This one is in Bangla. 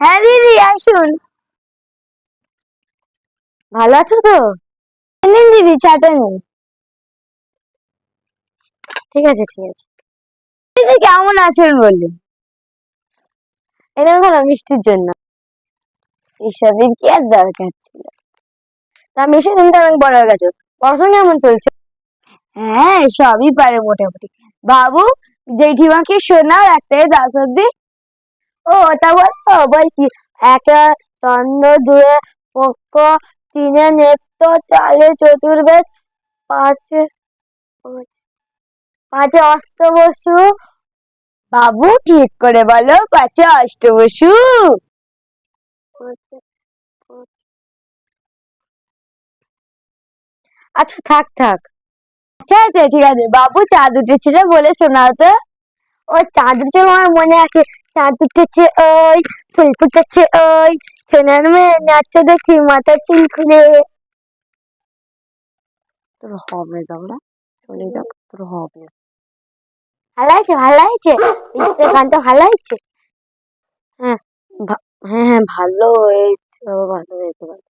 হ্যাঁ দিদি, আসুন। ভালো আছো তো? নিন দিদি, চাটা নিন। ঠিক আছে ঠিক আছে। দিদি, কেমন আছেন বলুন? এটা ধরো মিষ্টির জন্য। এসবের কি আর দরকার ছিল? তা মিষ্টি তুমি তো অনেক বড় হয়ে গেছো? পড়াশোনা কেমন চলছে? হ্যাঁ সবই পারে মোটামুটি। বাবু, জেঠিমাকে শোনাও, একটাই দশ অব্দি। ওটা বলতো বলছি একে চন্দ্র দুয়ে পক্ষ তিনে নেত্র চালে চতুর্বেদ পাঁচে পাঁচে অষ্ট বসু বাবু ঠিক করে বলো পাঁচে অষ্ট বসু আচ্ছা থাক থাক। আচ্ছা আচ্ছা ঠিক আছে। বাবু চাঁদ উঠেছিল বলে শোনাও তো ও চাঁদ উঠে আমার মনে আছে চাঁদ উঠেছে ওই ফুল ফুটেছে ওই সোনার মেয়ে নাচছে দেখি মাথা চুল খুলে। তোর হবে দাওরা চলে যাক তোর হবে। ভালো হয়েছে ভালো হয়েছে? গানটা ভালো হয়েছে? হ্যাঁ হ্যাঁ হ্যাঁ ভালো হয়েছে ভালো হয়েছে ভালো